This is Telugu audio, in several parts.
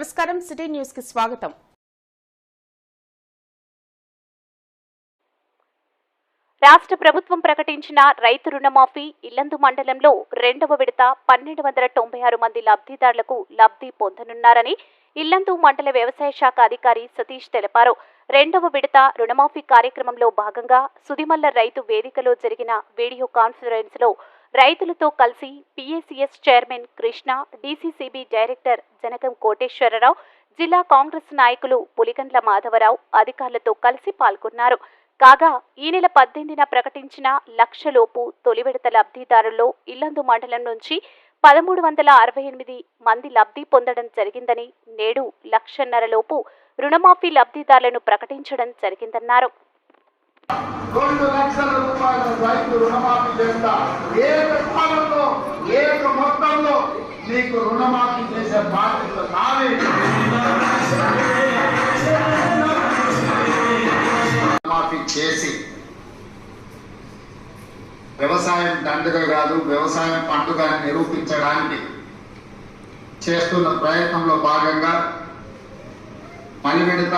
నమస్కారం సిటీ న్యూస్కి స్వాగతం. రాష్ట్ర ప్రభుత్వం ప్రకటించిన రైతు రుణమాఫీ ఇల్లందు మండలంలో రెండవ విడత పన్నెండు వందల తొంభై ఆరు మంది లబ్ధిదారులకు లబ్ధి పొందనున్నారని ఇల్లందు మండల వ్యవసాయ శాఖ అధికారి సతీష్ తెలిపారు. రెండవ విడత రుణమాఫీ కార్యక్రమంలో భాగంగా సుదిమల్ల రైతు వేదికలో జరిగిన వీడియో కాన్ఫరెన్స్లో రైతులతో కలిసి PACS chairman Krishna DCCB director Janakam Koteswara Rao జిల్లా కాంగ్రెస్ నాయకులు పులిగండ్ల మాధవరావు అధికారులతో కలిసి పాల్గొన్నారు. కాగా ఈ నెల పద్దెనిమిదిన ప్రకటించిన లక్షలోపు తొలి విడత లబ్ధిదారుల్లో ఇల్లందు మండలం నుంచి పదమూడు వందల అరవై ఎనిమిది మంది లబ్ధి పొందడం జరిగిందని నేడు లక్షన్నరలోపు రుణమాఫీ లబ్ధిదారులను ప్రకటించడం జరిగిందన్నారు. రెండు లక్షల రూపాయల రైతు రుణమాఫీ చేస్తా. ఏక కాలంలో ఏక మొత్తంలో మీకు రుణమాఫీ చేసే బాధ్యత నాదే. రుణమాఫీ చేసి వ్యవసాయం దండుగ కాదు వ్యవసాయం పండుగ అని నిరూపించడానికి చేస్తున్న ప్రయత్నంలో భాగంగా పని విడత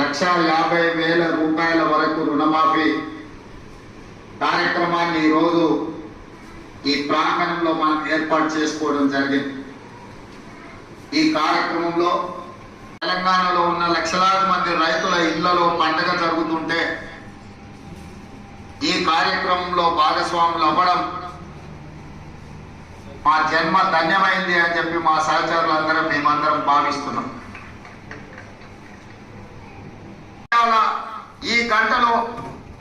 లక్ష యాభై వేల రూపాయల వరకు రుణమాఫీ కార్యక్రమాన్ని ఈరోజు ఈ ప్రాంగణంలో మనం ఏర్పాటు చేసుకోవడం జరిగింది. ఈ కార్యక్రమంలో తెలంగాణలో ఉన్న లక్షలాది మంది రైతుల ఇళ్ళలో పండగ జరుగుతుంటే ఈ కార్యక్రమంలో భాగస్వాములు అవ్వడం మా జన్మ ధన్యమైంది అని చెప్పి మా సహచరులందరం మేమందరం భావిస్తున్నాం. ఈ గంటలో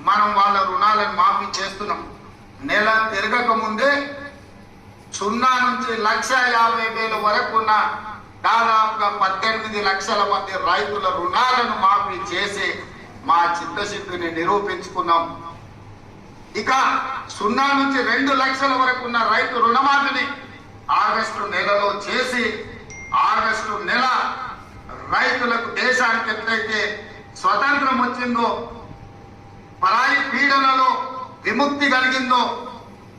మనం వాళ్ళ రుణాలను మాఫీ చేస్తున్నాం. నెల తిరగక ముందే సున్నా నుంచి లక్ష యాభై వేల వరకు ఉన్న దాదాపుగా పద్దెనిమిది లక్షల మంది రైతుల రుణాలను మాఫీ చేసి మా చిత్తశుద్ధిని నిరూపించుకున్నాం. ఇక సున్నా నుంచి రెండు లక్షల వరకు ఉన్న రైతు రుణమాఫీని ఆగస్టు నెలలో చేసి ఆగస్టు నెల రైతులకు దేశానికి ఎట్లయితే స్వతంత్రం వచ్చిందో పరాయి పీడనలో విముక్తి కలిగిందో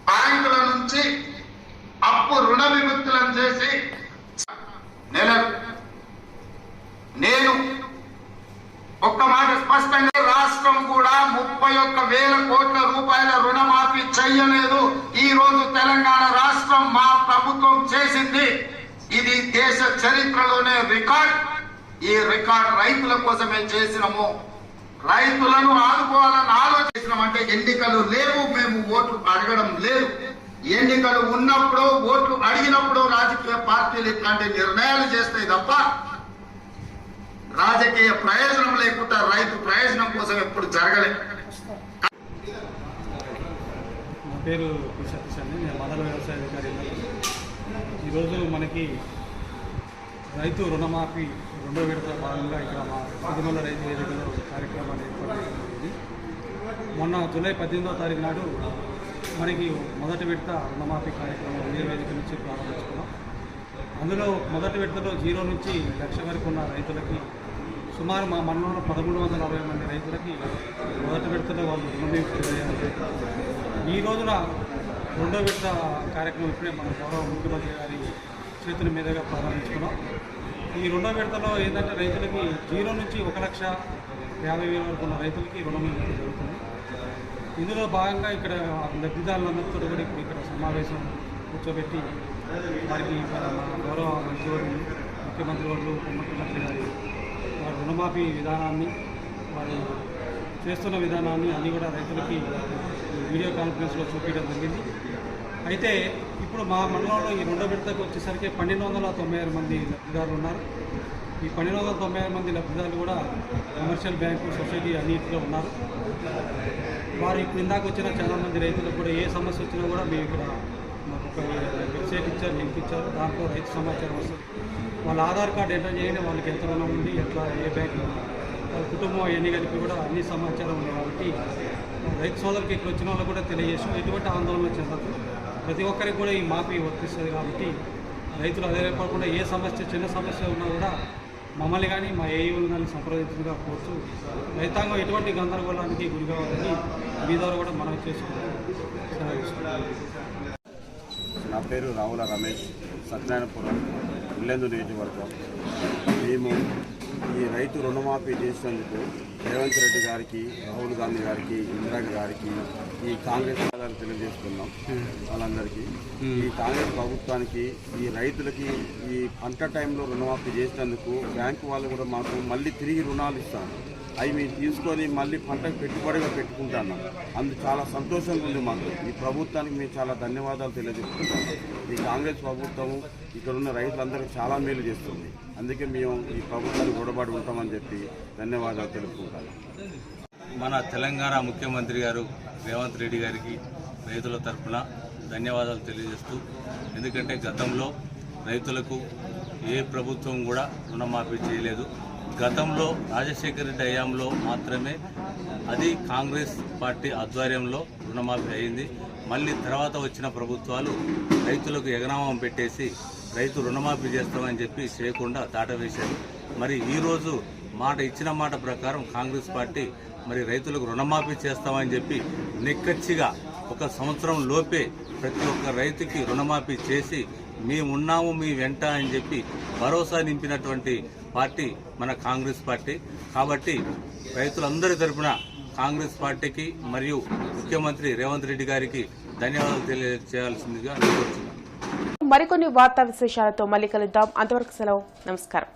బ్యాంకుల నుంచి అప్పు రుణ విముక్తులను చేసి నెల నేను ఒక్క మాట స్పష్టంగా రాష్ట్రం కూడా ముప్పై ఒక్క వేల కోట్ల రూపాయల రుణమాఫీ చెయ్యలేదు. ఈ రోజు తెలంగాణ రాష్ట్రం మా ప్రభుత్వం చేసింది. ఇది దేశ చరిత్రలో ఈ రికార్డ్ రైతుల కోసమే చేసినాము. రైతులను ఆదుకోవాలని ఆలోచించినామంటే ఎన్నికలు లేవు మేము ఓట్లు అడగడం లేదు. ఎన్నికలు ఉన్నప్పుడు ఓట్లు అడిగినప్పుడు రాజకీయ పార్టీలు ఇట్లాంటి నిర్ణయాలు చేస్తాయి తప్ప రాజకీయ ప్రయోజనం లేకుండా రైతు ప్రయోజనం కోసం ఎప్పుడు జరగలేదు నా పేరు పి సతీష్ అండి. నేను మండల వ్యవసాయ అధికారి. ఈరోజు మనకి రైతు రుణమాఫీ రెండో విడత భాగంగా ఇక్కడ మా సిరిమల్ల రైతు వేదికలో కార్యక్రమాన్ని ఏర్పాటు చేయడం జరిగింది మొన్న జూలై పద్దెనిమిదో తారీఖు నాడు మనకి మొదటి విడత రుణమాఫీ కార్యక్రమం ఇదే వేదిక నుంచి ప్రారంభించుకున్నాం. అందులో మొదటి విడతలో జీరో నుంచి లక్ష వరకు ఉన్న రైతులకి సుమారు మా మండలంలో పదమూడు వందల అరవై మంది రైతులకి మొదటి విడతలో వాళ్ళు రుణమాఫీ ఈ రోజున రెండో విడత కార్యక్రమం ఇప్పుడే మన గౌరవ ముఖ్యమంత్రి గారి చేతుల మీదుగా ప్రారంభించుకున్నాం. ఈ రెండో విడతలో ఏంటంటే రైతులకి జీరో నుంచి ఒక లక్ష యాభై వేల వరకు ఉన్న రైతులకి రుణం జరుగుతుంది. ఇందులో భాగంగా ఇక్కడ లబ్ధిదారులందరితో కూడా ఇప్పుడు ఇక్కడ సమావేశం కూర్చోబెట్టి వారికి గౌరవ మంత్రివర్యులు ముఖ్యమంత్రి వాళ్ళు ముఖ్యమంత్రి గారి వారి రుణమాఫీ విధానాన్ని వారు చేస్తున్న విధానాన్ని అన్నీ కూడా రైతులకి వీడియో కాన్ఫరెన్స్లో చూపించడం జరిగింది. అయితే ఇప్పుడు మా మండలంలో ఈ రెండో విడతకు వచ్చేసరికి పన్నెండు వందల తొంభై ఆరు మంది లబ్ధిదారులు ఉన్నారు. ఈ పన్నెండు వందల తొంభై ఆరు మంది లబ్ధిదారులు కూడా కమర్షియల్ బ్యాంకు సొసైటీ అన్నింటిలో ఉన్నారు. వారు ఇప్పుడు ఇందాక వచ్చిన చాలా మంది రైతులకు కూడా ఏ సమస్య వచ్చినా కూడా మేము ఇక్కడ మాకు ఒక వెబ్సైట్ ఇచ్చారు లింక్ ఇచ్చారు. దాంట్లో రైతు సమాచారం వస్తుంది. వాళ్ళ ఆధార్ కార్డు ఎంటర్ చేయండి వాళ్ళకి ఎంత రుణం ఉంది ఎట్లా ఏ బ్యాంక్ వాళ్ళ కుటుంబం ఎన్ని కలిపి కూడా అన్ని సమాచారం ఉంది కాబట్టి రైతు సోదరికి ఇక్కడ వచ్చిన వాళ్ళు కూడా తెలియజేసాం ఎటువంటి ఆందోళన చెందదు ప్రతి ఒక్కరికి కూడా ఈ మాఫీ వర్తిస్తుంది కాబట్టి రైతులు అదే లేకుండా ఏ సమస్య చిన్న సమస్య ఉన్నా కూడా మమ్మల్ని కానీ మా ఏఈలు కానీ సంప్రదించుగా కోర్చు రైతాంగం ఎటువంటి గందరగోళానికి గురి కావాలని మీ ద్వారా కూడా మనం చేసుకుంటాం నా పేరు రావుల రమేష్ సత్యనారాయణపురం ఇల్లెందు నియోజకవర్గం. మేము ఈ రైతు రుణమాఫీ చేసినందుకు రేవంత్ రెడ్డి గారికి రాహుల్ గాంధీ గారికి ఇందిరా గారికి ఈ కాంగ్రెస్ వాళ్ళకి తెలియజేస్తున్నాం వాళ్ళందరికీ. ఈ కాంగ్రెస్ ప్రభుత్వానికి ఈ రైతులకి ఈ పంట టైంలో రుణమాఫీ చేసినందుకు బ్యాంకు వాళ్ళు కూడా మాకు మళ్ళీ తిరిగి రుణాలు ఇస్తారు. అవి మేము తీసుకొని మళ్ళీ పంటకు పెట్టుబడిగా పెట్టుకుంటాను. అందుకు చాలా సంతోషంగా ఉంది మాకు. ఈ ప్రభుత్వానికి మేము చాలా ధన్యవాదాలు తెలియజేస్తున్నాం ఈ కాంగ్రెస్ ప్రభుత్వం ఇక్కడ ఉన్న రైతులందరికీ చాలా మేలు చేస్తుంది. అందుకే మేము ఈ ప్రభుత్వానికి గొడబడి ఉంటామని చెప్పి ధన్యవాదాలు తెలుపుకుంటాను. మన తెలంగాణ ముఖ్యమంత్రి గారు రేవంత్ రెడ్డి గారికి రైతుల తరఫున ధన్యవాదాలు తెలియజేస్తూ ఎందుకంటే గతంలో రైతులకు ఏ ప్రభుత్వం కూడా రుణమాఫీ చేయలేదు. గతంలో రాజశేఖర రెడ్డి హయాంలో మాత్రమే అది కాంగ్రెస్ పార్టీ ఆధ్వర్యంలో రుణమాఫీ అయింది. మళ్ళీ తర్వాత వచ్చిన ప్రభుత్వాలు రైతులకు ఎగనామం పెట్టేసి రైతు రుణమాఫీ చేస్తామని చెప్పి చేయకుండా దాటవేశారు మరి ఈరోజు మాట ఇచ్చిన మాట ప్రకారం కాంగ్రెస్ పార్టీ మరి రైతులకు రుణమాఫీ చేస్తామని చెప్పి నిక్కచ్చిగా ఒక సంవత్సరం లోపే ప్రతి ఒక్క రైతుకి రుణమాఫీ చేసి మేమున్నాము మీ వెంట అని చెప్పి భరోసా నింపినటువంటి పార్టీ మన కాంగ్రెస్ పార్టీ. కాబట్టి రైతులందరి తరఫున కాంగ్రెస్ పార్టీకి మరియు ముఖ్యమంత్రి రేవంత్ రెడ్డి గారికి ధన్యవాదాలు తెలియజేయాల్సిందిగా కోరుతున్నాను మరికొన్ని వార్తా విశేషాలతో మళ్ళీ కలుద్దాం. అంతవరకు సెలవు. నమస్కారం.